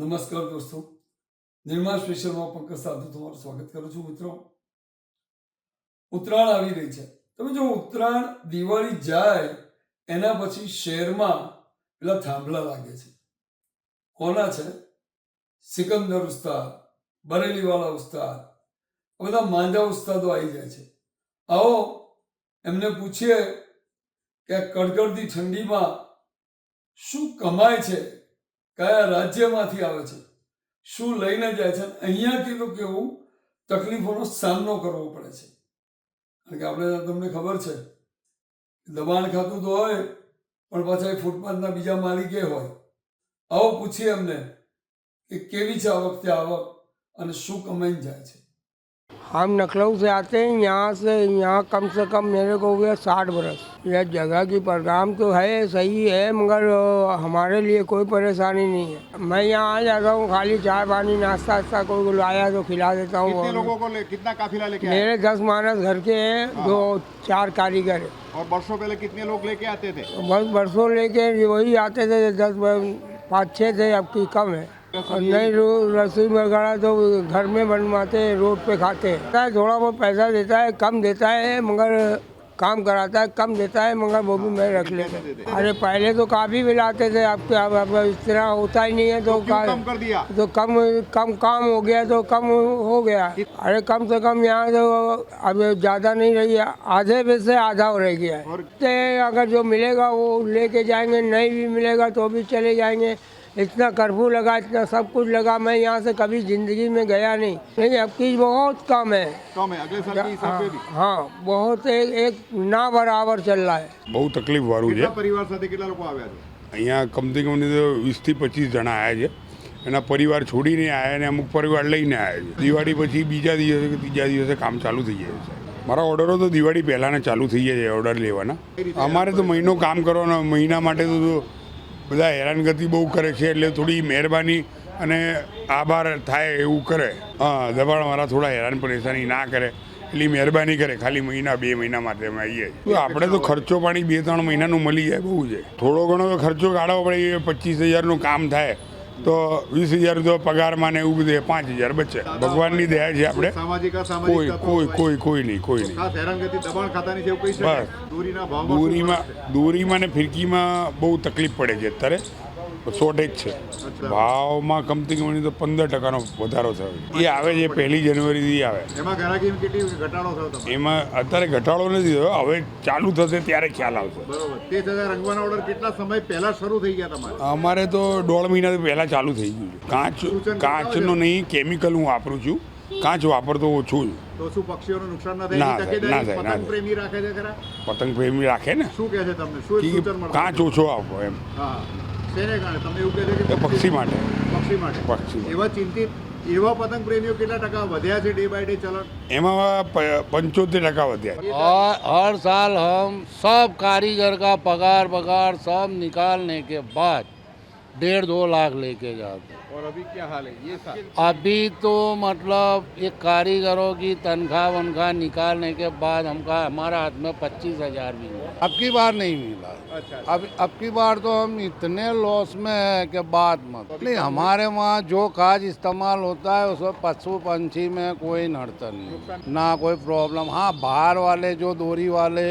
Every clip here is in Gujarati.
નમસ્કાર દોસ્તો નિર્માણ સ્પેશિયલમાં પંકજ સાધુ તમારું સ્વાગત કરું છું મિત્રો. ઉત્તરાયણ આવી રહી છે. તમે જો ઉત્તરાયણ દિવાળી જાય, એના પછી શહેરમાં પેલા થાંભલા લાગે છે. કોના છે? સિકંદર ઉસ્તાદ બરેલીવાળા ઉસ્તાદ બધા માંજા ઉસ્તાદો આવી જાય છે. આવો, એમને પૂછીએ કે કડકડતી ઠંડીમાં શું કમાય છે? કયા રાજ્યમાંથી આવે છે? શું લઈને જાય છે? અને કેટલું કેવું તકલીફોનો સામનો કરવો પડે છે. કારણ કે આપણે તમને ખબર છે દબાણ ખાતું તો હોય, પણ પાછા એ ફૂટપાથના બીજા માલિકે હોય. આવો પૂછીએ એમને કે કેવી છે આ વખતે આવક અને શું કમાઈને જાય છે. हम नखलऊ से आते हैं यहाँ से यहाँ कम से कम मेरे को हो गया साठ बरस। यह जगह की प्रोग्राम तो है सही है मगर हमारे लिए कोई परेशानी नहीं है। मैं यहाँ आ जाता हूँ खाली चाय पानी नाश्ता वास्ता कोई लाया तो खिला देता हूँ कितने लोगों को ले, कितना काफिला लेके मेरे दस मानस घर के हैं दो चार कारीगर हैं। और बरसों पहले कितने लोग लेके आते थे? बस बरसों लेके वही आते थे दस पाँच छः थे अब की कम है। नहीं रसोई वगैरह तो घर में बनवाते हैं रोड पे खाते हैं। थोड़ा बहुत पैसा देता है कम देता है मगर काम कराता है कम देता है मगर वो भी मैं रख लेता अरे पहले तो काफ़ी भी लाते थे अब अब इस तरह होता ही नहीं है तो का कम कर दिया? तो कम कम काम हो गया तो कम हो गया। अरे कम से कम यहाँ तो अब ज़्यादा नहीं रही है आधे में से आधा हो रह गया है। अगर जो मिलेगा वो लेके जाएँगे नहीं भी मिलेगा तो भी चले जाएँगे। इतना कर्फ्यू लगा इतना सब कुछ लगा मैं यहाँ से कभी ज़िंदगी में गया नहीं नहीं अब की बहुत कम है कम है अगले साल के हिसाब हाँ, से भी हाँ बहुत एक, एक ना बराबर चल रहा है બહુ તકલીફ વાળું છે કેટલા પરિવાર સાથે કેટલા લોકો આવ્યા છે અહીંયા કમથી કમ તો વીસથી પચીસ જણા આવ્યા છે એના પરિવાર છોડીને આવ્યા અને અમુક પરિવાર લઈને આવ્યા છે દિવાળી પછી બીજા દિવસે કે ત્રીજા દિવસે કામ ચાલુ થઈ જાય છે મારા ઓર્ડરો તો દિવાળી પહેલાંના ચાલુ થઈ જાય છે ઓર્ડર લેવાના અમારે તો મહિનો કામ કરવાનો મહિના માટે તો તો બધા હેરાનગતિ બહુ કરે છે એટલે થોડી મહેરબાની અને આભાર થાય એવું કરે. હા દબાણવાળા થોડા હેરાન પરેશાની ના કરે. એટલી મહેરબાની કરે. ખાલી મહિના, બે મહિના માટે અમે આવીએ આપણે તો ખર્ચો પાણી બે ત્રણ મહિનાનું મળી જાય, બહુ છે. થોડો ઘણો ખર્ચો કાઢવો પડે એ પચીસ હજારનું કામ થાય. તો વીસ હજાર તો પગારમાં ને એવું બધું પાંચ હજાર બચે. ભગવાનની દયા છે આપણે. કોઈ કોઈ કોઈ કોઈ નહીં કોઈ નહીં. બસ. દોરીમાં દોરીમાં ને ફિરકીમાં બહુ તકલીફ પડે છે અત્યારે. શોર્ટેજ છે. ભાવમાં કમતી કમની તો પંદર ટકાનો વધારો થયો એ આવે છે પહેલી જાન્યુઆરીથી આવે. એમાં અત્યારે ઘટાડો નથી થયો હવે ચાલુ થશે ત્યારે ખ્યાલ આવશે. ઓર્ડર કેટલા સમય પહેલા શરૂ થઈ ગયા તમારે? અમારે તો દોઢ મહિના પહેલાં ચાલુ થઈ ગયું છે. કાચ કાચનો નહીં કેમિકલ હું વાપરું છું. કાચ વાપરતો ઓછું છું. તો શું પક્ષીઓનું નુકસાન ના થાય? પતંગ પ્રેમી રાખે છે ખરા? પતંગ પ્રેમી રાખે ને? શું કહે છે તમને? શું કાચ ઓછો આપો એમ. હા. શેને કારણે તમને એવું કહે છે એ કે પક્ષી માટે પક્ષી માટે પક્ષી માટે. એવા ચિંતિત એવા પતંગ પ્રેમીઓ કેટલા ટકા વધ્યા છે ડે બાય ડે ચલણ એમાં પ- પંચોતેર ટકા વધ્યા और हर साल हम सब कारीगर का पगार पगार सब निकालने के बाद डेढ़ दो लाख लेके जाते। हैं। और अभी क्या हाल है? ये साल? अभी तो मतलब ये कारीगरों की तनख्वाह वनख्वाह निकालने के बाद हमका हमारा हाथ में पच्चीस हज़ार भी मिला अब की बार नहीं मिला। अच्छा अब अब की बार तो हम इतने लॉस में है कि बात मत। नहीं हमारे वहाँ जो काज इस्तेमाल होता है उसमें पशु पंछी में कोई नड़तन नहीं। ना कोई प्रॉब्लम हाँ बाहर वाले जो दोरी वाले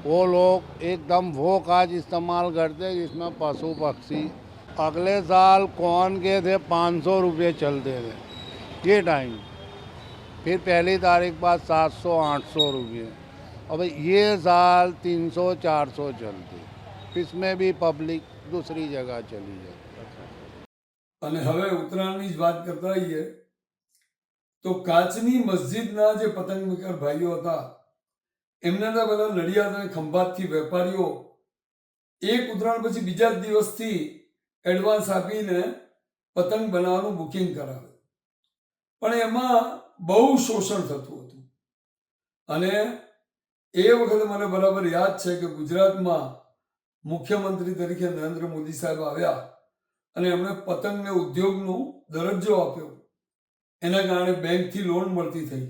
वो लोग एकदम वो काज इस्तेमाल करते हैं जिसमें पशु पक्षी अगले साल कौन के थे पाँच सौ रुपये चलते थे ये टाइम फिर पहली तारीख बाद सात सौ आठ सौ रुपये अब ये साल तीन सौ चार सौ चलते इसमें भी पब्लिक दूसरी जगह चली जाती અને હવે ઉત્તરાયણની જ વાત કરતા હોઈએ તો કાચની મસ્જિદના જે પતંગ મેકર ભાઈઓ હતા એમના તો બધા નડિયાદ અને ખંભાતથી વેપારીઓ એક ઉત્તરાયણ પછી બીજા જ દિવસથી એડવાન્સ આપીને પતંગ બનાવવાનું બુકિંગ કરાવે. પણ એમાં બહુ શોષણ થતું હતું. અને એ વખતે મને બરાબર યાદ છે કે ગુજરાતમાં મુખ્યમંત્રી તરીકે નરેન્દ્ર મોદી સાહેબ આવ્યા અને એમણે પતંગને ઉદ્યોગનો દરજ્જો આપ્યો. એના કારણે બેંકથી લોન મળતી થઈ.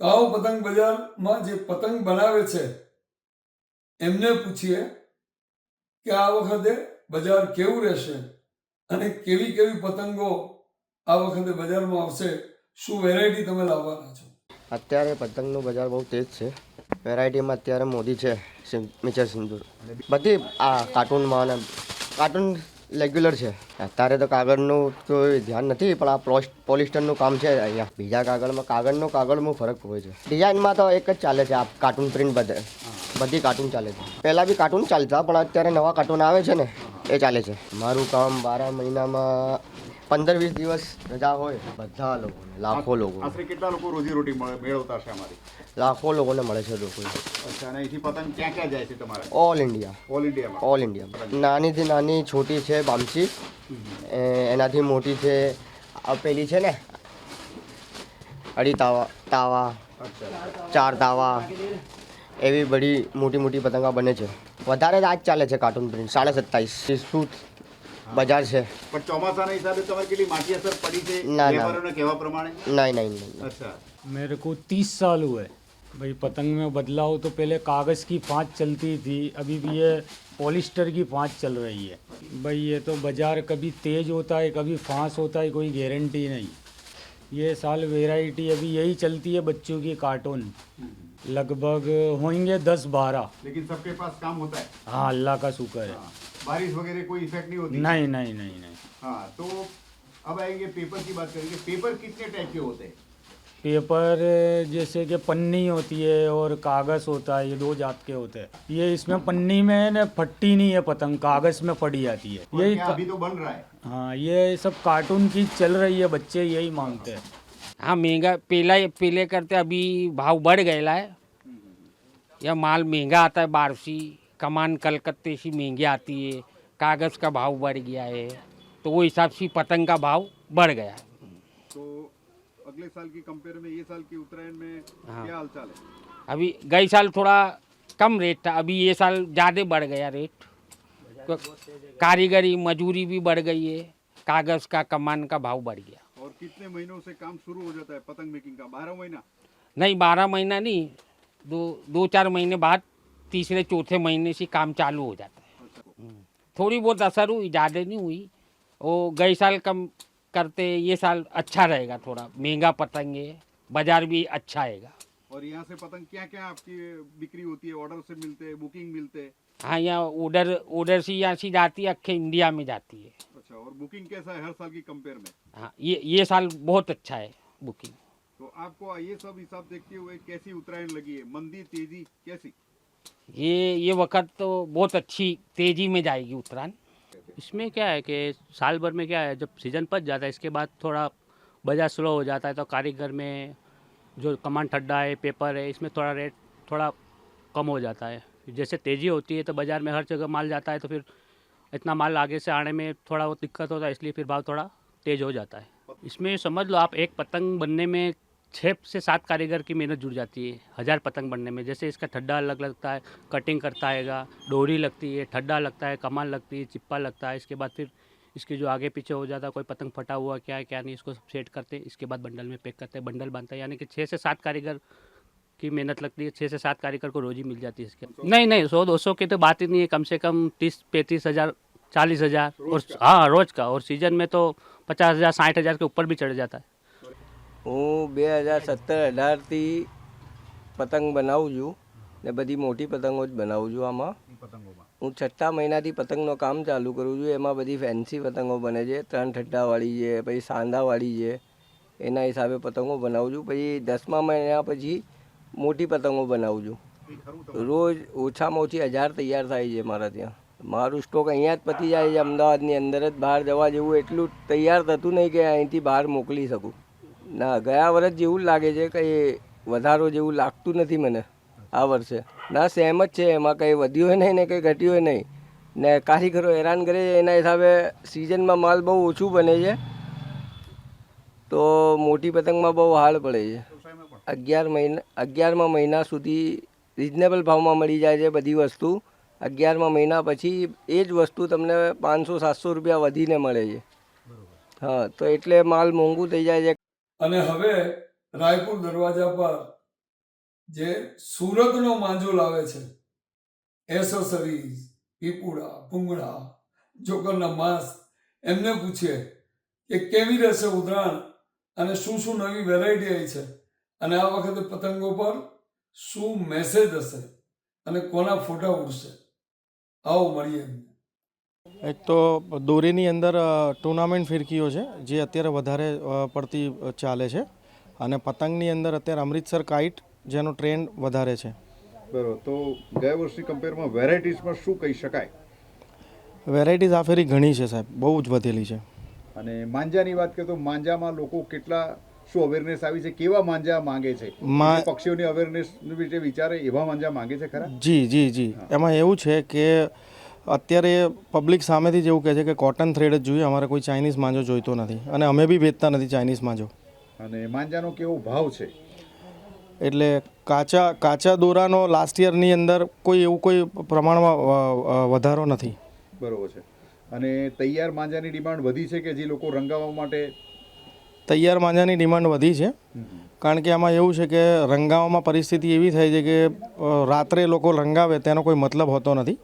તો આવો પતંગ બજારમાં જે પતંગ બનાવે છે, એમને પૂછીએ કે આ વખતે બજાર કેવું રહેશે? અને કેવી કેવી પતંગો આ વખતે બજારમાં આવશે? શું વેરાયટી તમે લાવવાના છો? અત્યારે પતંગનું બજાર બહુ તેજ છે. વેરાયટીમાં અત્યારે મોદી છે મિચર સિંદૂર. બધી આ કાર્ટૂનમાં અને કાર્ટૂન રેગ્યુલર છે. અત્યારે તો કાગળનું તો ધ્યાન નથી પણ આ પ્લોસ પોલિસ્ટરનું કામ છે અહીંયા. બીજા કાગળમાં કાગળનો કાગળમાં ફરક હોય છે. ડિઝાઇનમાં તો એક જ ચાલે છે આ કાર્ટૂન પ્રિન્ટ બધે. બધી કાર્ટૂન ચાલે છે. પહેલાં બી કાર્ટૂન ચાલતા પણ અત્યારે નવા કાર્ટૂન આવે છે ને એ ચાલે છે. મારું કામ બારા મહિનામાં પંદર વીસ દિવસ રજા હોય બધા લોકો લાખો લોકો આશરે કેટલા લોકો રોજી રોટી મેળવતા છે અમારી? લાખો લોકોને મળે છે લોકો અચ્છા અને અહીંથી પતંગ ક્યાં ક્યાં જાય છે તમારે? All India all India all India નાનીથી નાની છોટી છે બામચી. એ એનાથી મોટી છે પેલી છે ને અઢી તાવા તાવા ચાર તાવા એવી બધી મોટી મોટી પતંગા બને છે વધારે જ આજ ચાલે છે કાર્ટૂન પ્રિન્ટ સાડા સત્તાવીસ શું બજાર છે પણ ચોમાસાના હિસાબે તમારે કેટલી માઠી અસર પડી છે ના, ના. વેપારીઓને કહેવા પ્રમાણે નહીં નહીં નહીં अच्छा मेरे को तीस साल हुए भाई पतंग में बदलाव तो पहले कागज़ की पाँच चलती थी अभी भी ये पॉलिस्टर की पाँच चल रही है भाई ये तो बाज़ार कभी तेज़ होता है कभी फांस होता है कोई गारंटी नहीं ये साल वैरायटी अभी यही चलती है बच्चों की कार्टून लगभग होंगे दस बारह। लेकिन सबके पास काम होता है। हाँ अल्लाह का शुक्र है। बारिश वगैरह कोई इफ़ेक्ट नहीं होती। नहीं नहीं नहीं नहीं। हाँ तो अब आएँगे पेपर की बात करेंगे। पेपर कितने टाइप के होते हैं? पेपर जैसे कि पन्नी होती है और कागज़ होता है ये दो जात के होते हैं। ये इसमें पन्नी में न फटती नहीं है पतंग कागज़ में फटी जाती है। यही अभी तो बन रहा है? हाँ ये सब कार्टून की चल रही है बच्चे यही मांगते हैं। हाँ महँगा पहला पहले करते अभी भाव बढ़ गया है। यह माल महँगा आता है बारसी कमान कलकत्ते से महँगी आती है कागज़ का भाव बढ़ गया है तो वो हिसाब से पतंग का भाव बढ़ गया है। तो अगले साल की कंपेयर में ये साल की उत्तरायण में हाँ। क्या हालचाल है? अभी गई साल थोड़ा कम रेट था अभी ये साल ज़्यादा बढ़ गया रेट तो कारीगरी मजूरी भी बढ़ गई है कागज़ का कमान का भाव बढ़ गया। और कितने महीनों से काम शुरू हो जाता है पतंग मेकिंग का? बारह महीना? नहीं बारह महीना नहीं दो दो चार महीने बाद तीसरे चौथे महीने से काम चालू हो जाता है। हम्म। थोड़ी बहुत असर हुई ज़्यादा नहीं हुई। वो गए साल कम करते ये साल अच्छा रहेगा थोड़ा। महँगा पतंग है बाज़ार भी अच्छा आएगा। और यहाँ से पतंग क्या क्या आपकी बिक्री होती है? ऑर्डर से मिलते हैं बुकिंग मिलते? हैं हाँ यहाँ ऑर्डर ऑर्डर से यहाँ से जाती है अखे इंडिया में जाती है। अच्छा और बुकिंग कैसा है हर साल की कंपेयर में? हाँ ये ये साल बहुत अच्छा है बुकिंग तो आपको ये सब हिसाब देखते हुए कैसी उत्तरायण लगी है? मंदी तेज़ी कैसी? ये ये वक्त तो बहुत अच्छी तेज़ी में जाएगी उत्तरायण। इसमें क्या है कि साल भर में क्या है जब सीज़न पच जाता है इसके बाद थोड़ा बाज़ार स्लो हो जाता है तो कारीगर में जो कमान ठड्डा है पेपर है इसमें थोड़ा रेट थोड़ा कम हो जाता है। जैसे तेज़ी होती है तो बाज़ार में हर जगह माल जाता है तो फिर इतना माल आगे से आने में थोड़ा वो दिक्कत होता है, इसलिए फिर भाव थोड़ा तेज़ हो जाता है। इसमें समझ लो आप एक पतंग बनने में छः से सात कारीगर की मेहनत जुड़ जाती है, हज़ार पतंग बनने में। जैसे इसका ठड्डा अलग लगता है, कटिंग करता हैगा डोरी लगती है, ठड्डा लगता है कमान लगती है, चिप्पा लगता है, इसके बाद फिर इसके जो आगे पीछे हो जाता है, कोई पतंग फटा हुआ क्या है, क्या नहीं, इसको सेट करते इसके बाद बंडल में पैक करते हैं, बंडल बांधते हैं। यानी कि छः से सात कारीगर की मेहनत लगती है छः से सात कारीगर को रोजी मिल जाती है इसके नहीं नहीं सौ दो सौ की तो बात ही नहीं है कम से कम तीस पैंतीस हज़ार चालीस हज़ार और हाँ रोज़ का और सीजन में तो पचास हज़ार साठ हज़ार के ऊपर भी चढ़ जाता है હું બે હજાર સત્તર અઢારથી પતંગ બનાવું છું ને બધી મોટી પતંગો જ બનાવું છું આમાં હું છઠ્ઠા મહિનાથી પતંગનું કામ ચાલુ કરું છું એમાં બધી ફેન્સી પતંગો બને છે ત્રણ ઠટ્ટાવાળી છે પછી સાંદાવાળી છે એના હિસાબે પતંગો બનાવું છું પછી દસમા મહિના પછી મોટી પતંગો બનાવું છું. રોજ ઓછામાં ઓછી હજાર તૈયાર થાય છે મારા ત્યાં. મારું સ્ટોક અહીંયા જ પતી જાય છે અમદાવાદની અંદર જ બહાર જવા જેવું એટલું તૈયાર થતું નહીં કે અહીંથી બહાર મોકલી શકું. ના ગયા વર્ષ જેવું જ લાગે છે કંઈ વધારો જેવું લાગતું નથી મને આ વર્ષે. ના સેમ જ છે એમાં કંઈ વધ્યું હોય નહીં ને કંઈ ઘટ્યું હોય નહીં. ને કારીગરો હેરાન કરે છે એના હિસાબે સિઝનમાં માલ બહુ ઓછું બને છે. તો મોટી પતંગમાં બહુ હાડ પડે છે. અગિયાર મહિના અગિયારમા મહિના સુધી રિઝનેબલ ભાવમાં મળી જાય છે બધી વસ્તુ. અગિયારમા મહિના પછી એ જ વસ્તુ તમને પાંચસો સાતસો રૂપિયા વધીને મળે છે. હા તો એટલે માલ મોંઘું થઈ જાય છે. અને હવે રાયપુર દરવાજા પર જે સુરતનો માંજો લાવે છે એસેસરીઝ પીપુડા પૂંગળા જોકરના માસ્ક એમને પૂછીએ કે કેવી રહેશે ઉત્તરાયણ અને શું શું નવી વેરાયટી આવી છે? અને આ વખતે પતંગો પર શું મેસેજ હશે અને કોના ફોટા ઉડશે? આવો મળીએ એક તો દોરીની અંદર ટુર્નામેન્ટ ફિરકીઓ છે જે અત્યારે વધારે પડતી ચાલે છે. અને પતંગની અંદર અત્યારે અમૃતસર કાઇટ જેનો ટ્રેન્ડ વધારે છે. બરાબર. તો ગયા વર્ષની કમ્પેરમાં વેરાયટીઝમાં શું કહી શકાય? વેરાયટીઝ આ ફેરી ઘણી છે સાહેબ. બહુ જ વધેલી છે. અને માંજાની વાત કરીએ તો માંજામાં લોકો કેટલા શું અવેરનેસ આવી છે? કેવા માંજા માંગે છે? પક્ષીઓની અવેરનેસ વિશે વિચારે એવા માંજા માંગે છે ખરા? જી જી જી. એમાં એવું છે કે અત્યારે પબ્લિક સામેથી જ એવું કહે છે કે કોટન થ્રેડ જ જોઈએ અમારે કોઈ ચાઇનીઝ માંજો જોઈતો નથી. અને અમે બી વેચતા નથી ચાઇનીઝ માંજો. અને માંજાનો કેવો ભાવ છે? એટલે કાચા કાચા દોરાનો લાસ્ટ યરની અંદર કોઈ એવું કોઈ પ્રમાણમાં વધારો નથી. બરોબર છે. અને તૈયાર માંજાની ડિમાન્ડ વધી છે કે જે લોકો રંગાવવા માટે તૈયાર માંજાની ડિમાન્ડ વધી છે. કારણ કે આમાં એવું છે કે રંગાવામાં પરિસ્થિતિ એવી થાય છે કે રાત્રે લોકો રંગાવે તેનો કોઈ મતલબ હોતો નથી.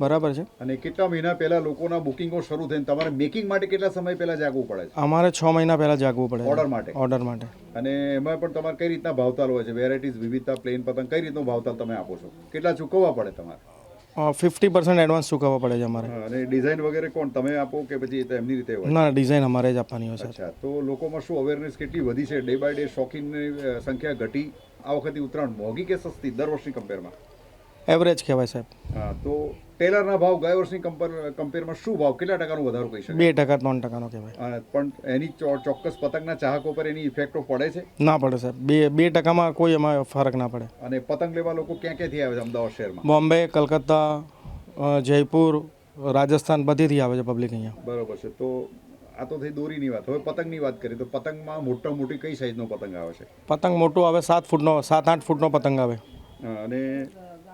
બરાબર છે? અને કેટલા મહિના પહેલા લોકોના બુકિંગો શરૂ થઈને તમારે મેકિંગ માટે કેટલા સમય પહેલા જાગવું પડે છે? અમારે છ મહિના પહેલાં જાગવું પડે. ઓર્ડર માટે? ઓર્ડર માટે. અને એમાં પણ તમારે કઈ રીતના ભાવતાલ હોય છે? વેરાયટીઝ વિવિધતા પ્લેન પતંગ કઈ રીતનો ભાવતાલ તમે આપો છો? કેટલા ચૂકવવા પડે તમારે? ફિફ્ટી પર્સન્ટ એડવાન્સ ચૂકવવા પડે છે અમારે. હા, અને ડિઝાઇન વગેરે કોણ? તમે આપો કે પછી એ તો એમની રીતે હોય? ના ડિઝાઇન અમારે જ આપવાની હોય છે અચ્છા તો લોકોમાં શું અવેરનેસ કેટલી વધી છે? ડે બાય ડે શોખીનની અ, સંખ્યા ઘટી આ વખતે ઉત્તરાયણ મોંઘી કે સસ્તી દર વર્ષની કમ્પેરમાં એવરેજ કહેવાય સાહેબ. હા તો ટેલરના ભાવ ગયા વર્ષની કમ્પેરમાં શું ભાવ? કેટલા ટકાનો વધારો કહી શકાય? બે ટકા ત્રણ ટકાનો કહેવાય. પણ એની ચોક્કસ પતંગના ચાહકો પર એની ઇફેક્ટો પડે છે? ના પડે સાહેબ. બે બે ટકામાં કોઈ એમાં ફરક ના પડે. અને પતંગ લેવા લોકો ક્યાં ક્યાંથી આવે છે? અમદાવાદ શહેરમાં? બોમ્બે કલકત્તા જયપુર રાજસ્થાન બધીથી આવે છે પબ્લિક અહીંયા. બરોબર છે. તો આ તો થઈ દોરીની વાત. હવે પતંગની વાત કરીએ તો પતંગમાં મોટા મોટી કઈ સાઈઝનો પતંગ આવે છે? પતંગ મોટો આવે સાત ફૂટનો સાત આઠ ફૂટનો પતંગ આવે. અને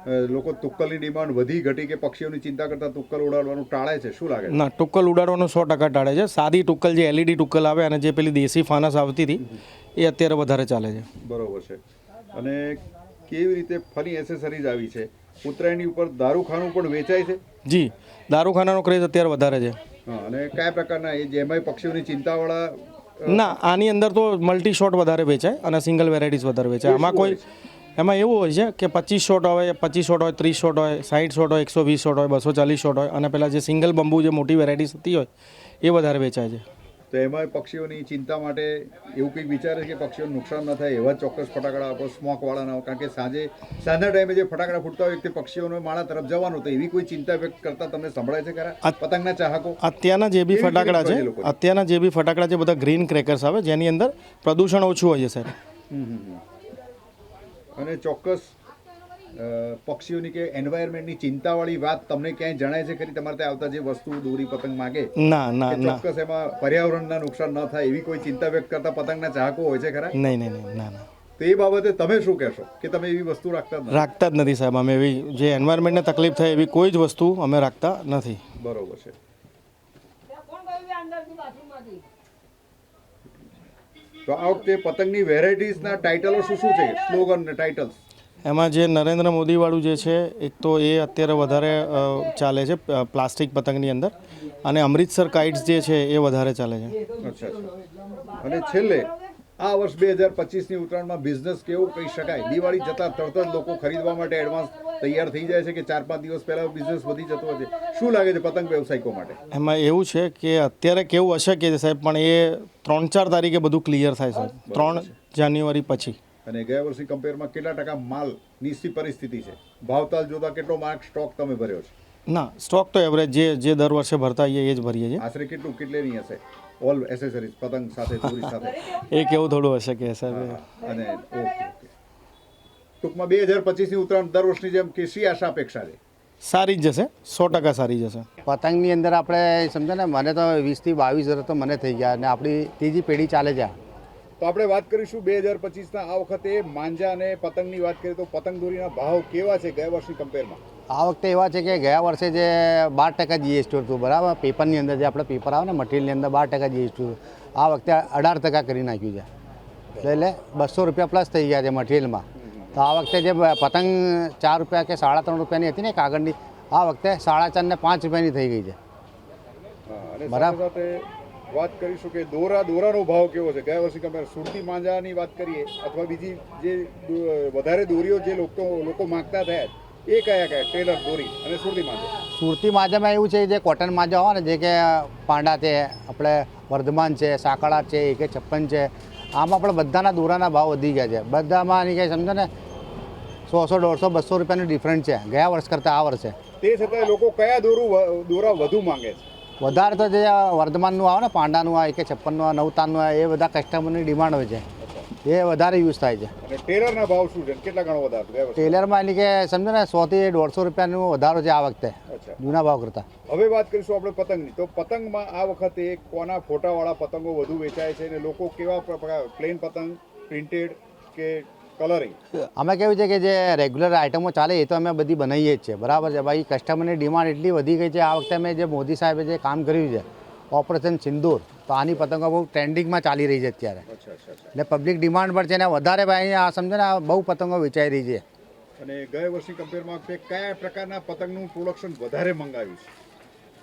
લોકો તુક્કલની ડિમાન્ડ વધી ઘટી કે પક્ષીઓની ચિંતા કરતા તુક્કલ ઉડાડવાનું ટાળે છે? શું લાગે ના તુક્કલ ઉડાડવાનું સો ટકા ટાળે છે. સાદી તુક્કલ જે એલઈડી તુક્કલ આવે અને જે પેલી દેશી ફાનસ આવતી હતી એ અત્યારે વધારે ચાલે છે. બરોબર છે. અને કેવી રીતે ફરી એસેસરીઝ આવી છે? ઉત્તરાયણની ઉપર દારૂખાનું પણ વેચાય છે? જી દારૂખાનાનો ક્રેઝ અત્યારે વધારે છે. અને કયા પ્રકારના એ જેમાંય પક્ષીઓની ચિંતાવાળા ના આની અંદર તો મલ્ટી શોટ વધારે વેચાય અને સિંગલ વેરાયટીઝ વધારે વેચાય. આમાં કોઈ એમાં એવું હોય છે કે પચીસ શોટ હોય પચીસ શોટ હોય ત્રીસ શોટ હોય સાઠ શોટ હોય એકસો વીસ શોટ હોય બસો ચાલીસ શોટ હોય અને પેલા જે સિંગલ બંબુ જે મોટી વેરાયટી થતી હોય એ વધારે વેચાય છે તો એમાં પક્ષીઓની ચિંતા માટે એવું કંઈક વિચારે કે પક્ષીઓને નુકસાન ન થાય એવા ચોક્કસ ફટાકડા આપો સ્મોકવાળાના કારણ કે સાંજે સાંજના ટાઈમે જે ફટાકડા ફૂટતા હોય તે પક્ષીઓને માળા તરફ જવાનું તો એવી કોઈ ચિંતા વ્યક્ત કરતા તમને સંભળાય છે ખરા પતંગના ચાહકો અત્યારના જે બી ફટાકડા છે? અત્યારના જે બી ફટાકડા છે બધા ગ્રીન ક્રેકર્સ આવે જેની અંદર પ્રદૂષણ ઓછું હોય છે સાહેબ હમ હમ હમ. અને ચોક્કસ પક્ષીઓની કે એન્વાયરમેન્ટની ચિંતાવાળી વાત તમને ક્યાંય જણાય છે ખરી? તમારે ત્યાં આવતા જે વસ્તુ દોરી પતંગ માગે ના ના ના. ચોક્કસ એમાં પર્યાવરણના નુકસાન ન થાય એવી કોઈ ચિંતા વ્યક્ત કરતા પતંગના ચાહકો હોય છે ખરા? નહીં નહીં નહીં ના ના. તો એ બાબતે તમે શું કહેશો? કે તમે એવી વસ્તુ રાખતા રાખતા જ નથી સાહેબ. અમે એવી જે એન્વાયરમેન્ટને તકલીફ થાય એવી કોઈ જ વસ્તુ અમે રાખતા નથી. બરોબર છે. તો આ વખતે પતંગની વેરાયટીઝના ટાઇટલો શું શું છે? સ્લોગન ને ટાઇટલ્સ. એમાં જે નરેન્દ્ર મોદીવાળું જે છે એક તો એ અત્યારે વધારે ચાલે છે પ્લાસ્ટિક પતંગની અંદર. અને અમૃતસર કાઇટ્સ જે છે એ વધારે ચાલે છે. અચ્છા. અને છેલ્લે આ વર્ષ બે હજાર પચીસની ઉત્તરાયણમાં બિઝનેસ કેવું કહી શકાય? દિવાળી જતાં તરત જ લોકો ખરીદવા માટે એડવાન્સ તૈયાર થઈ જાય છે કે ચાર પાંચ દિવસ પહેલા બિઝનેસ વધી જતો હોય છે. શું લાગે છે પતંગ વ્યવસાયિકો માટે? એમાં એવું છે કે અત્યારે કેવું હશે કે સાહેબ પણ એ ત્રણ ચાર તારીખે બધું ક્લિયર થાય છે ત્રણ જાન્યુઆરી પછી. અને ગયા વર્ષની કમ્પેરમાં કેટલા ટકા માલ નીચી પરિસ્થિતિ છે? ભાવતાલ જોતા કેટલો માર્ક સ્ટોક તમે ભર્યો છે? ના સ્ટોક તો એવરેજ જે જે દર વર્ષે ભરતા હોઈએ એ જ ભરીએ છીએ. આશરે કેટલું? કેટલેની હશે? ઓલ એસેસરીઝ પતંગ સાથે દોરી સાથે. એ કેવું થોડું હશે કે સાહેબ? અને ઓકે ઓકે. ટૂંકમાં બે હજાર પચીસની ઉત્તરાયણ દર વર્ષની જેમ કે શી આશા અપેક્ષા છે? સારી જ જશે. સો ટકા સારી જશે. પતંગની અંદર આપણે સમજો ને મને તો વીસથી બાવીસ હજાર તો મને થઈ ગયા અને આપણી ત્રીજી પેઢી ચાલે છે. તો આપણે વાત કરીશું બે હજાર પચીસના આ વખતે માંજા અને પતંગની વાત કરીએ તો પતંગ દોરીના ભાવ કેવા છે ગયા વર્ષની કમ્પેરમાં આ વખતે એવા છે કે ગયા વર્ષે જે બાર ટકા જીએસટી હતું બરાબર? પેપરની અંદર જે આપણે પેપર આવે ને મટીરિયલની અંદર બાર ટકા જીએસટી આ વખતે અઢાર ટકા કરી નાખ્યું છે. એટલે બસો રૂપિયા પ્લસ થઈ ગયા છે મટીરિયલમાં. તો આ વખતે જે પતંગ ચાર રૂપિયા કે સાડા ત્રણ રૂપિયાની હતી ને કાગળની આ વખતે સાડા ચાર ને પાંચ રૂપિયાની થઈ ગઈ છે. બરાબર. વાત કરીશું કે દોરા દોરાનો ભાવ કેવો છે? ગયા વર્ષે કમ્પેર સુરતી માંજાની વાત કરીએ અથવા બીજી જે વધારે દોરીઓ જે લોકો લોકો માગતા થયા એ કયા કયા? ટેલર દોરી અને સુરતી માજા. સુરતી માજામાં એવું છે જે કોટન માજા હોય ને જે કે પાંડા છે આપણે વર્ધમાન છે સાંકળા છે એકે છપ્પન છે આમાં પણ બધાના દોરાના ભાવ વધી ગયા છે. બધામાં એની કંઈ સમજો ને સો સો દોઢસો બસો રૂપિયાનું ડિફરન્ટ છે. ગયા વર્ષ કરતાં આ વર્ષે. તે છતાં લોકો કયા દોરું દોરા વધુ માંગે છે? વધારે તો જે વર્ધમાનનું આવે ને પાંડાનું આવે કે છપ્પનનું આવે નવતાનનું આવે એ બધા કસ્ટમરની ડિમાન્ડ હોય છે. એ વધારે યુઝ થાય છે. અને ટેલરના ભાવ શું છે? કેટલા ગણો વધારે ટેલરમાં એની કે સમજો ને સોથી દોઢસો રૂપિયાનો વધારો છે આ વખતે જૂના ભાવ કરતાં. હવે વાત કરીશું આપણે પતંગની. તો પતંગમાં આ વખતે કોના ફોટાવાળા પતંગો વધુ વેચાય છે અને લોકો કેવા પ્લેન પતંગ પ્રિન્ટેડ કે કલરિંગ અમે કેવું છે કે જે રેગ્યુલર આઇટમો ચાલે એ તો અમે બધી બનાવીએ જ છે બરાબર છે? ભાઈ કસ્ટમરની ડિમાન્ડ એટલી વધી ગઈ છે. આ વખતે અમે જે મોદી સાહેબે જે કામ કર્યું છે ઓપરેશન સિંદૂર. તો આની પતંગો બહુ ટ્રેન્ડિંગમાં ચાલી રહી છે અત્યારે. એટલે પબ્લિક ડિમાન્ડ પર છે ને વધારે ભાઈ આ સમજો ને આ બહુ પતંગો વેચાઈ રહી છે. અને ગયા વર્ષની કમ્પેરમાં વખતે કયા પ્રકારના પતંગનું પ્રોડક્શન વધારે મંગાવ્યું છે?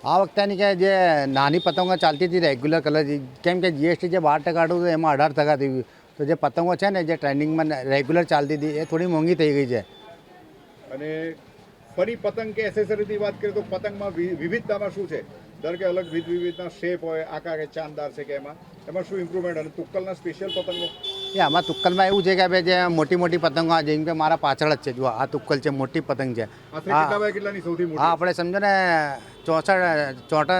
આ વખતેની કે જે નાની પતંગો ચાલતી હતી રેગ્યુલર કલર કેમ કે જીએસટી જે બાર ટકા હતું એમાં અઢાર ટકા થઈ ગયું. તો જે પતંગો છે ને જે ટ્રેન્ડિંગમાં રેગ્યુલર ચાલતી હતી એ થોડી મોંઘી થઈ ગઈ છે. અને ફરી પતંગ કે એસેસરીની વાત કરીએ તો પતંગમાં વિવિધતામાં શું છે? દર કે અલગ વિવિધ વિવિધના શેપ હોય આકાર કે ચાંદાર છે કે એમાં એમાં શું ઇમ્પ્રુવમેન્ટ અને તુક્કલના સ્પેશિયલ પતંગો? એ આમાં તુક્કલમાં એવું છે કે ભાઈ જે મોટી મોટી પતંગો આ જેમ કે મારા પાછળ જ છે જો આ તુક્કલ છે મોટી પતંગ છે. કેટલાની સૌથી હા આપણે સમજો ને ચોસઠ ચોટ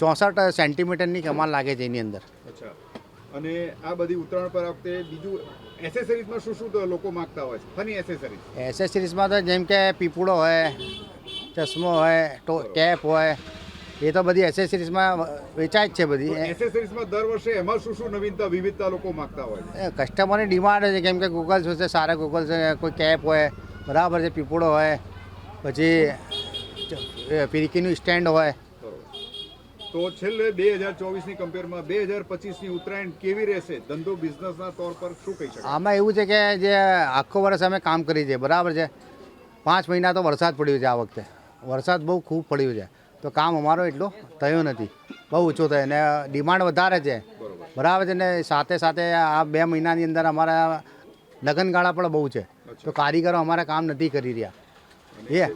ચોસઠ સેન્ટીમીટરની કમાલ લાગે છે એની અંદર. અચ્છા. અને આ બધી ઉત્તરાયણ પર વખતે બીજું એસેસરીઝમાં શું શું લોકો માગતા હોય ફની એસેસરીઝ એસેસરીઝમાં તો જેમ કે પીપુડો હોય ચશ્મો હોય ટો કેપ હોય એ તો બધી એસેસરીઝમાં વેચાય જ છે બધી. એસેસરીઝમાં દર વર્ષે એમાં શું શું નવીનતા વિવિધતા લોકો માગતા હોય કસ્ટમરની ડિમાન્ડ છે. કેમ કે ગૂગલ્સ છે? સારા ગૂગલ્સ છે કોઈ કેપ હોય બરાબર છે પીપળો હોય પછી ફિરકીનું સ્ટેન્ડ હોય. તો છેલ્લે બે હજાર ચોવીસની કમ્પેરમાં બે હજાર પચીસની ઉત્તરાયણ કેવી રહેશે? ધંધો બિઝનેસના તોર પર શું કહી શકાય? આમાં એવું છે કે જે આખો વર્ષ અમે કામ કરી છે બરાબર છે. પાંચ મહિના તો વરસાદ પડ્યો છે આ વખતે. વરસાદ બહુ ખૂબ પડ્યો છે. તો કામ અમારો એટલો થયો નથી. બહુ ઓછો થયો અને ડિમાન્ડ વધારે છે. બરાબર છે ને સાથે સાથે આ બે મહિનાની અંદર અમારા લગ્નગાળા પણ બહુ છે. તો કારીગરો અમારા કામ નથી કરી રહ્યા. એ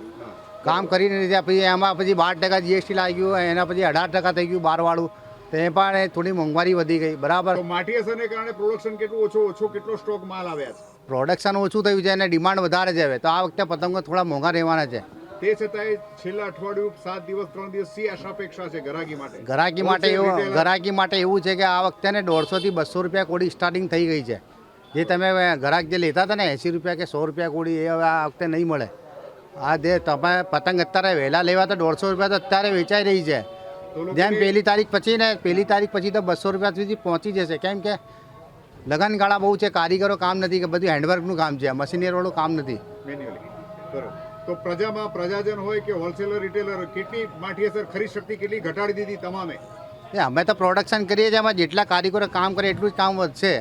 કામ કરી નથી રહ્યા. પછી એમાં પછી બાર ટકા જીએસટી લાગ્યું એના પછી અઢાર ટકા થઈ ગયું બારવાળું. તો એ પણ એ થોડી મોંઘવારી વધી ગઈ. બરાબર? માટી અસરને કારણે પ્રોડક્શન કેટલું ઓછું ઓછો કેટલો સ્ટોક માલ આવ્યા છે? પ્રોડક્શન ઓછું થયું છે અને ડિમાન્ડ વધારે છે હવે. તો આ વખતે પતંગો થોડા મોંઘા રહેવાના છે. તે છતાંય છેલ્લા અઠવાડિયું સાત દિવસ ત્રણ દિવસ સી આશા અપેક્ષા છે ગ્રાહકી માટે. ઘરાકી માટે એવું ઘરાકી માટે એવું છે કે આ વખતે ને દોઢસોથી બસો રૂપિયા કોડી સ્ટાર્ટિંગ થઈ ગઈ છે. જે તમે ઘરાક જે લેતા હતા ને એંસી રૂપિયા કે સો રૂપિયા કોડી એ હવે આ વખતે નહીં મળે. આ જે તમે પતંગ અત્યારે વહેલા લેવા તો દોઢસો રૂપિયા તો અત્યારે વેચાઈ રહી છે. જેમ પહેલી તારીખ પછી ને પહેલી તારીખ પછી તો બસો રૂપિયા સુધી પહોંચી જશે. કેમ કે લગનગાળા બહુ છે કારીગરો કામ નથી કે બધું હેન્ડવર્કનું કામ છે મશીનરીવાળું કામ નથી. બરોબર. તો પ્રજામાં પ્રજાજન હોય કે હોલસેલર રિટેલર કેટલી માઠી અસર ખરીદ શક્તિ કેટલી ઘટાડી દીધી તમામે? એ અમે તો પ્રોડક્શન કરીએ છીએ એમાં જેટલા કારીગરો કામ કરે એટલું જ કામ વધશે.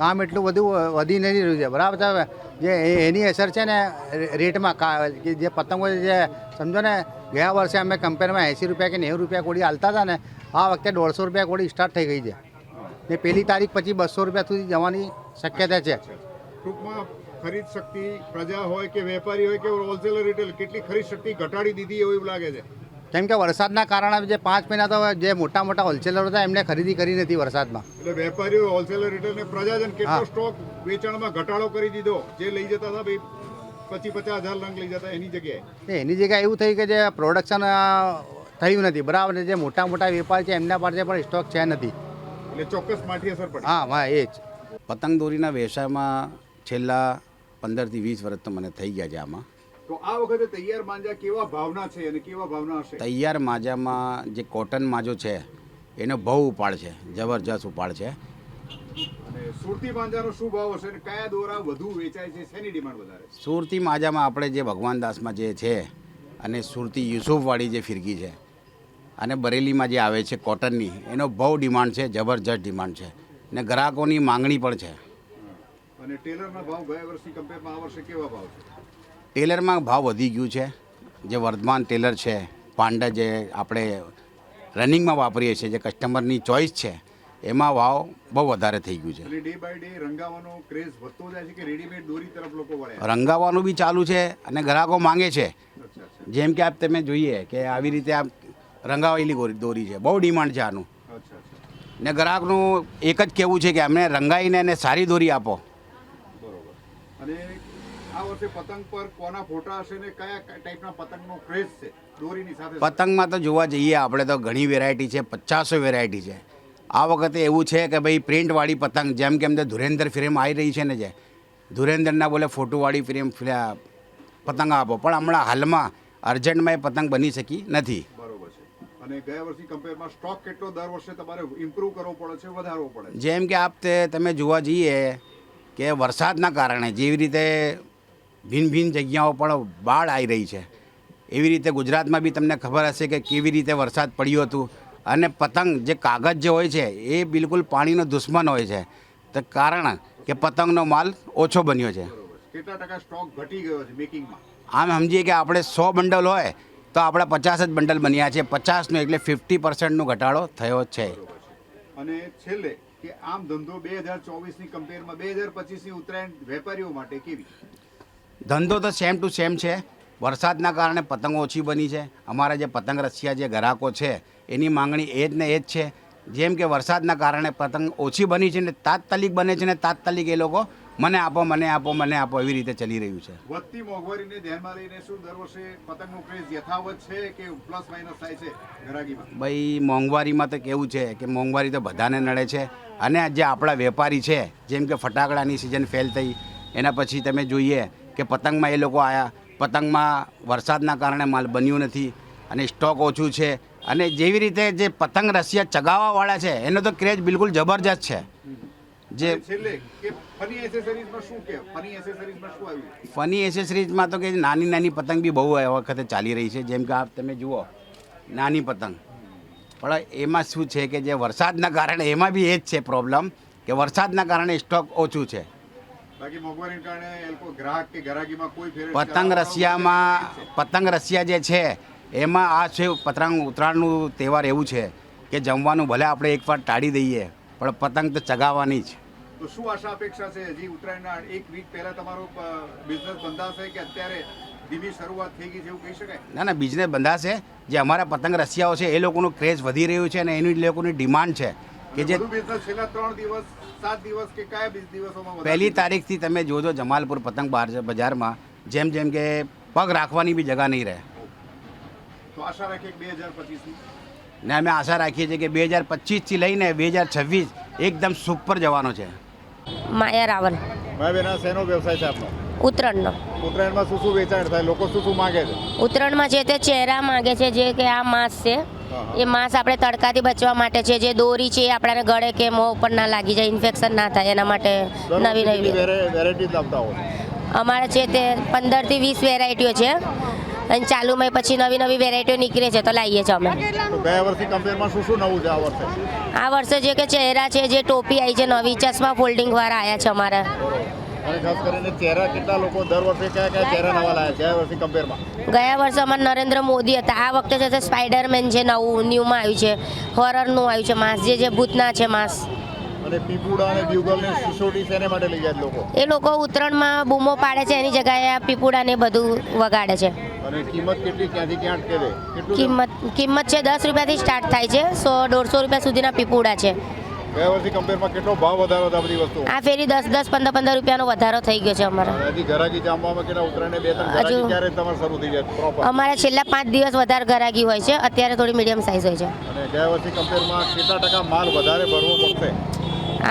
કામ એટલું બધું વધી નથી રહ્યું છે. બરાબર છે જે એની અસર છે ને રેટમાં જે પતંગો જે સમજો ને ગયા વર્ષે અમે કમ્પેરમાં એંસી રૂપિયા કે નેવું રૂપિયા કોડી હાલતા હતા ને આ વખતે દોઢસો રૂપિયા કોડી સ્ટાર્ટ થઈ ગઈ છે. ને પહેલી તારીખ પછી બસો રૂપિયા સુધી જવાની શક્યતા છે. ટૂંકમાં ખરીદ શક્તિ પ્રજા હોય કે વેપારી હોય કે હોલસેલર રિટેલ કેટલી ખરીદ શક્તિ ઘટાડી દીધી એવું લાગે છે. કેમ કે વરસાદના કારણે જે પાંચ મહિના તો જે મોટા મોટા હોલસેલરો હતા એમને ખરીદી કરી નથી વરસાદમાં. એટલે વેપારીઓ હોલસેલર રિટેલ ને પ્રજાજન કેટલો સ્ટોક વેચાણમાં ઘટાડો કરી દીધો જે લઈ જતા હતા ભાઈ પચીસ પચાસ હજાર રંગ લઈ જતા એની જગ્યાએ. એની જગ્યાએ એવું થયું કે જે પ્રોડક્શન થયું નથી. બરાબર જે મોટા મોટા વેપાર છે એમના પાસે પણ સ્ટોક છે નથી. એટલે ચોક્કસ માઠી અસર પડે. હા હા એ જ. પતંગ દોરીના વ્યવસાયમાં છેલ્લા પંદરથી વીસ વર્ષ તો મને થઈ ગયા છે આમાં. તો આ વખતે તૈયાર માંજા કેવા ભાવના છે અને કેવા ભાવના હશે? તૈયાર માજામાં જે કોટન માજો છે એનો બહુ ઉપાડ છે જબરજસ્ત ઉપાડ છે. અને સુરતી માંજાનો શું ભાવ હશે અને કયા દોરા વધુ વેચાય છે શેની ડિમાન્ડ વધારે સુરતી માજામાં આપણે જે ભગવાન દાસમાં જે છે અને સુરતી યુસુફવાળી જે ફિરકી છે અને બરેલીમાં જે આવે છે કોટનની એનો બહુ ડિમાન્ડ છે જબરજસ્ત ડિમાન્ડ છે. ને ગ્રાહકોની માંગણી પણ છે. અને ટેલરના ભાવ ગયા વર્ષની કમ્પેરમાં આ વર્ષે કેવા ભાવ છે? ટેલરમાં ભાવ વધી ગયું છે. જે વર્ધમાન ટેલર છે પાંડા જે આપણે રનિંગમાં વાપરીએ છીએ જે કસ્ટમરની ચોઈસ છે એમાં ભાવ બહુ વધારે થઈ ગયું છે. ડે બાય ડે રંગાવાનો ક્રેઝ વધતો જાય છે કે રેડીમેડ દોરી તરફ લોકો વળે રંગાવાનું બી ચાલુ છે અને ગ્રાહકો માંગે છે. જેમ કે આપ તમે જોઈએ કે આવી રીતે આ રંગાવેલી દોરી છે. બહુ ડિમાન્ડ છે આનું. ને ગ્રાહકનું એક જ કહેવું છે કે અમને રંગાઈને અને સારી દોરી આપો. અને આ વર્ષે પતંગ પર કોના ફોટા હશે ને કયા ટાઈપના પતંગનો ક્રેઝ છે? દોરીની સાથે પતંગમાં તો જોવા જઈએ આપણે તો ઘણી વેરાયટી છે પચાસો વેરાયટી છે. આ વખતે એવું છે કે ભાઈ પ્રિન્ટવાળી પતંગ જેમ કે અમને ધુરેન્દ્ર ફ્રેમ આવી રહી છે ને જે. ધુરેન્દ્રના બોલે ફોટોવાળી ફ્રેમ પતંગ આપો. પણ હમણાં હાલમાં અર્જન્ટમાં એ પતંગ બની શકી નથી. બરોબર છે. અને ગયા વર્ષે કમ્પેરમાં સ્ટોક કેટલો દર વર્ષે તમારે ઇમ્પ્રૂવ કરવો પડે છે વધારવો પડે જેમ કે આપ તમે જોવા જઈએ કે વરસાદના કારણે જેવી રીતે ભિન્ન ભિન્ન જગ્યાઓ પણ બાળ આવી રહી છે. એવી રીતે ગુજરાતમાં બી તમને ખબર હશે કે કેવી રીતે વરસાદ પડ્યું હતું. અને પતંગ જે કાગળ જે હોય છે એ બિલકુલ પાણીનો દુશ્મન હોય છે. તો કારણ કે પતંગનો માલ ઓછો બન્યો છે. આમ સમજીએ કે આપણે સો બંડલ હોય તો આપણા પચાસ જ બંડલ બન્યા છે. પચાસનો એટલે ફિફ્ટી પર્સન્ટનો ઘટાડો થયો છે. અને છેલ્લે કે આમ ધંધો બે હજાર ચોવીસની કમ્પેરમાં બે હજાર પચીસની ઉત્તરાયણ વેપારીઓ માટે કેવી ધંધો તો સેમ ટુ સેમ છે. વરસાદના કારણે પતંગો ઓછી બની છે. અમારા જે પતંગ રસિયા જે ગ્રાહકો છે, એની માંગણી એ જ ને એ જ છે. જેમ કે વરસાદના કારણે પતંગ ઓછી બની છે ને તાત્કાલિક બને છે ને તાત્કાલિક એ લોકો મને આપો મને આપો મને આપો એવી રીતે ચલી રહ્યું છે. વધતી મોંઘવારીને ધ્યાનમાં લઈને શું દર વર્ષે પતંગનો ક્રેઝ યથાવત છે કે પ્લસ માઇનસ થાય છે ગરાગીમાં? ભાઈ મોંઘવારીમાં તો કેવું છે કે મોંઘવારી તો બધાને નડે છે અને જે આપણા વેપારી છે જેમ કે ફટાકડાની સિઝન ફેલ થઈ એના પછી તમે જોઈએ કે પતંગમાં એ લોકો આવ્યા પતંગમાં વરસાદના કારણે માલ બન્યું નથી અને સ્ટોક ઓછું છે અને જેવી રીતે જે પતંગ રસિયા ચગાવવાવાળા છે એનો તો ક્રેઝ બિલકુલ જબરજસ્ત છે. જે ફની એસેસરીઝમાં શું કે? ફની એસેસરીઝમાં શું આવ્યું? ફની એસેસરીઝમાં તો કે નાની નાની પતંગ બી બહુ આ વખતે ચાલી રહી છે. જેમ કે આપ તમે જુઓ નાની પતંગ. પણ એમાં શું છે કે જે વરસાદના કારણે એમાં બી એ જ છે પ્રોબ્લેમ કે વરસાદના કારણે સ્ટોક ઓછું છે. પતંગ રસિયામાં પતંગ રસિયા જે છે એમાં આ છે પતંગ ઉત્તરાયણનું તહેવાર એવું છે કે જમવાનું ભલે આપણે એકવાર ટાળી દઈએ પણ પતંગ તો ચગાવવાની જ. તો શું આશા અપેક્ષા છે? હજી ઉત્તરાયણના એક વીક પહેલા તમારો બિઝનેસ બંધાશે કે અત્યારે ધીમી શરૂઆત થઈ ગઈ છે એવું કહી શકાય? ના ના બિઝનેસ બંધાશે. જે અમારા પતંગ રસિયાઓ છે એ લોકોનું ક્રેઝ વધી રહ્યું છે અને એની લોકોની ડિમાન્ડ છે. કે જે બિઝનેસ છેલ્લા ત્રણ દિવસ સાત દિવસ કે કયા બીજ દિવસોમાં પહેલી તારીખથી તમે જોજો જમાલપુર પતંગ બજારમાં જેમ જેમ કે પગ રાખવાની બી જગા નહીં રહે. તો આશા રાખીએ બે હજાર પચીસની? ને અમે આશા રાખીએ છીએ કે બે હજાર પચીસથી લઈને બે હજાર છવ્વીસ એકદમ સુપર જવાનો છે. માયા રાવલ. ભાઈ આ શેનો વ્યવસાય છે આપનો? ઉત્તરાયણનો. ઉત્તરાયણમાં શું શું વેચાણ થાય? લોકો શું શું માગે છે? ઉત્તરાયણમાં જે તે ચહેરા માંગે છે જે કે આ માંસ છે એ માંસ આપણે તડકાથી બચવા માટે છે જે દોરી છે આપણાને ગળે કે મોં ઉપર ના લાગી જાય ઇન્ફેક્શન ના થાય એના માટે નવી નવી વેરાયટી લાવતા હોય? અમારે છે તે પંદરથી વીસ વેરાયટીઓ છે. અને ચાલુમાં પછી નવી નવી વેરાયટીઓ નીકળે છે તો લાવીએ છીએ અમે. ગયા વર્ષની કમ્પેરમાં શું શું નવું છે આ વર્ષે? આ વર્ષે જે કે ચહેરા છે જે ટોપી આવી છે નવી ચશ્મા ફોલ્ડિંગ વાળા આવ્યા છે અમારા. અને ખાસ કરીને ચહેરા કેટલા લોકો દર વર્ષે કયા કયા ચહેરા નવા લાયા ગયા વર્ષની કમ્પેરમાં? ગયા વર્ષે અમારે નરેન્દ્ર મોદી હતા. આ વખતે છે સ્પાઈડરમેન છે નવું ન્યૂમાં આવ્યું છે હોરરનું આવ્યું છે માસ જે જે ભૂતના છે માંસ અને પીપુડા અને બ્યુગલ ને સિસોટી શેને માટે લઈ જાય લોકો. એ લોકો ઉત્તરાયણમાં બૂમો પાડે છે એની જગ્યાએ આ પીપુડા ને બધું વગાડે છે. અને કિંમત કેટલી ક્યાંથી ક્યાં અટકે છે? કેટલું કિંમત કિંમત છે દસ રૂપિયાથી સ્ટાર્ટ થાય છે સો દોઢસો રૂપિયા સુધીના પીપુડા છે. ગયા વર્ષની કમ્પેરમાં કેટલો ભાવ વધારો હતો આ બધી વસ્તુ આ ફેરી દસ દસ પંદર પંદર રૂપિયાનો વધારો થઈ ગયો છે અમારા. હજી ઘરાકી જામવામાં કેટલા ઉત્તરાયણને બે ત્રણ હજુ- ક્યારે તમારે શરૂ થઈ જાય પ્રોપર અમારે છેલ્લા પાંચ દિવસ વધારે ગરાગી હોય છે અત્યારે થોડી મીડિયમ સાઇઝ હોય છે. અને ગયા વર્ષની કમ્પેરમાં કેટલા ટકા માલ વધારે ભરવો પડશે?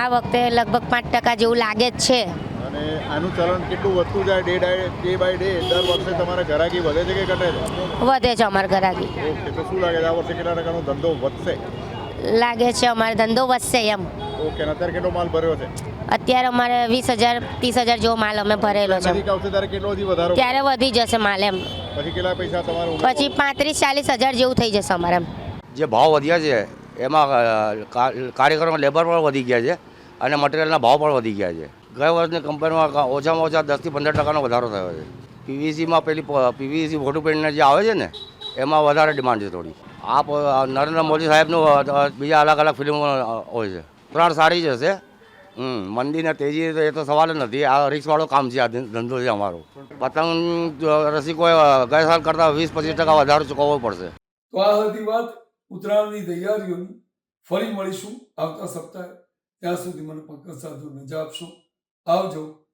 આ વખતે લગભગ પાંચ ટકા જેવું લાગે જ છે. અને આનું ચલણ કેટલું વધતું જાય ડે ડાય ડે બાય ડે દર વર્ષે તમારે ઘરાકી વધે છે કે ઘટે છે? વધે છે અમારે ગરાગી ઓકે તો શું લાગે છે? આ વર્ષે કેટલા ટકાનો ધંધો વધશે? લાગે છે અમારે ધંધો વધશે એમ. ઓકે અત્યારે કેટલો માલ ભર્યો છે? અત્યારે અમારે વીસ હજાર ત્રીસ હજાર જેવો માલ અમે ભરેલો છે. ત્યારે વધી જશે માલ એમ. પછી કેટલા પૈસા તમારે પછી પાંત્રીસ ચાલીસ હજાર જેવું થઈ જશે અમારે એમ. જે ભાવ વધ્યા છે એમાં કાર્યક્રમ લેબર પણ વધી ગયા છે અને મટીરિયલના ભાવ પણ વધી ગયા છે. ગયા વર્ષની કંપનીમાં ઓછામાં ઓછા દસથી પંદર ટકાનો વધારો થયો છે. પીવીસીમાં પેલી પીવીસી ફોટો પેન્ટને જે આવે છે ને, એમાં વધારે ડિમાન્ડ છે થોડી. આપ નરેન્દ્ર મોદી સાહેબનું બીજા અલગ અલગ ફિલ્મો હોય છે. ત્રણ સારી જ હશે. હમ, મંદીને તેજી એ તો સવાલ જ નથી. આ રિક્સવાળો કામ છે આ ધંધો છે અમારો. પતંગ રસિકોએ ગયા સાલ કરતાં વીસ પચીસ ટકા વધારો ચૂકવવો પડશે. તો આ હતી વાત ઉત્તરાયણની તૈયારીઓની ફરી મળીશું આવતા સપ્તાહે. ત્યાં સુધી મને પંકજ સાધુ રજા આપશો. આવજો.